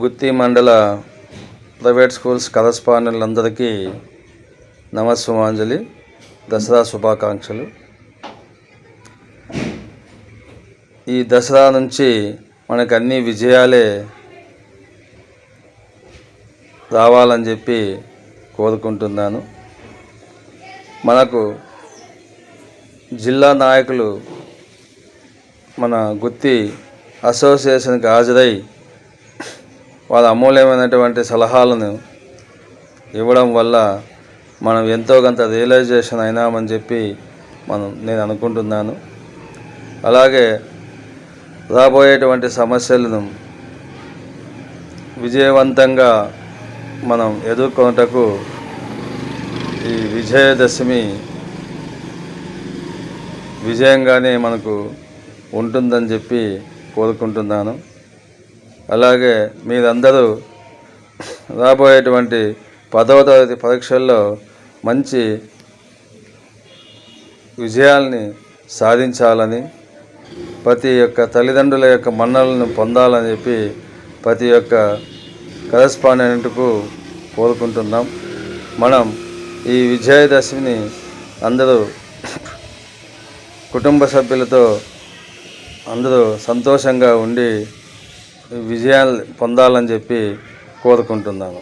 గుత్తి మండల private schools కరస్పాండెంట్లందరికీ నమస్సుమాంజలి దసరా శుభాకాంక్షలు. ఈ దసరా నుంచి మనకు అన్ని విజయాలే రావాలని చెప్పి కోరుకుంటున్నాను. మనకు జిల్లా నాయకులు మన గుత్తి అసోసియేషన్కి హాజరై వాళ్ళ అమూల్యమైనటువంటి సలహాలను ఇవ్వడం వల్ల మనం ఎంతో కొంత రియలైజేషన్ అయినామని చెప్పి మనం నేను అనుకుంటున్నాను. అలాగే రాబోయేటువంటి సమస్యలను విజయవంతంగా మనం ఎదుర్కొనుటకు ఈ విజయదశమి విజయంగానే మనకు ఉంటుందని చెప్పి కోరుకుంటున్నాను. అలాగే మీరందరూ రాబోయేటువంటి పదవ తరగతి పరీక్షల్లో మంచి విజయాల్ని సాధించాలని ప్రతి ఒక్క తల్లిదండ్రుల యొక్క మన్నలను పొందాలని చెప్పి ప్రతి ఒక్క కరస్పాండెంట్కు కోరుకుంటున్నాం. మనం ఈ విజయదశమిని అందరూ కుటుంబ సభ్యులతో అందరూ సంతోషంగా ఉండి విజయాలు పొందాలని చెప్పి కోరుకుంటున్నాను.